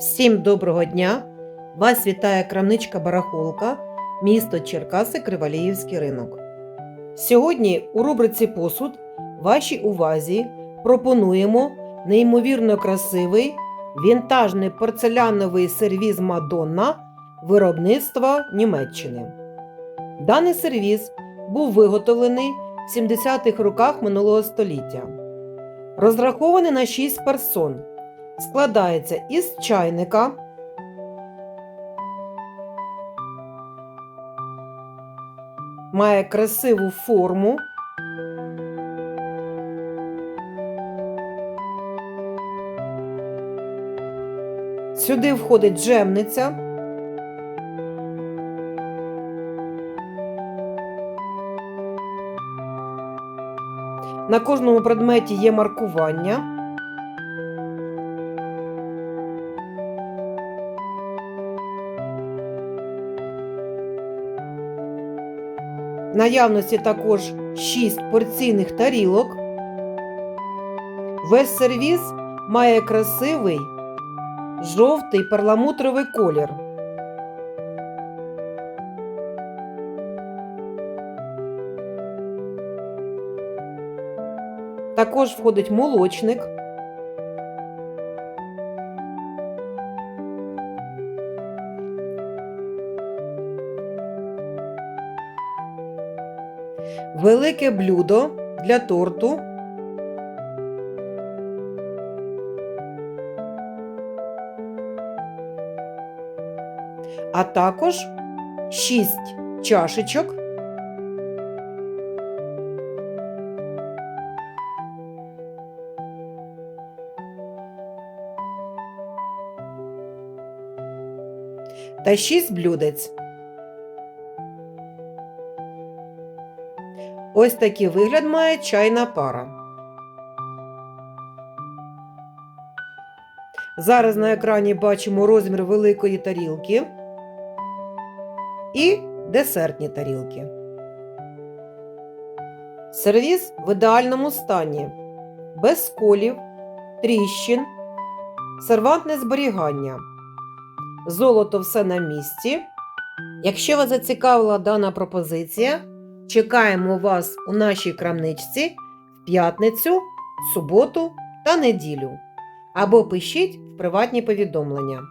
Всім доброго дня! Вас вітає крамничка Барахолка, місто Черкаси, Криваліївський ринок. Сьогодні у рубриці Посуд вашій увазі пропонуємо неймовірно красивий вінтажний порцеляновий сервіз Мадонна виробництва Німеччини. Даний сервіз був виготовлений в 70-х роках минулого століття. Розрахований на 6 персон складається із чайника, має красиву форму. Сюди входить джемниця. На кожному предметі є маркування. Наявності також 6 порційних тарілок. Весь сервіз має красивий жовтий перламутровий колір. Також входить молочник. Велике блюдо для торту. А також 6 чашечок. Та 6 блюдець. Ось такий вигляд має чайна пара. Зараз на екрані бачимо розмір великої тарілки і десертні тарілки. Сервіз в ідеальному стані, без сколів, тріщин, сервантне зберігання. Золото все на місці. Якщо вас зацікавила дана пропозиція, Чекаємо вас у нашій крамничці в п'ятницю, суботу та неділю. Або пишіть в приватні повідомлення.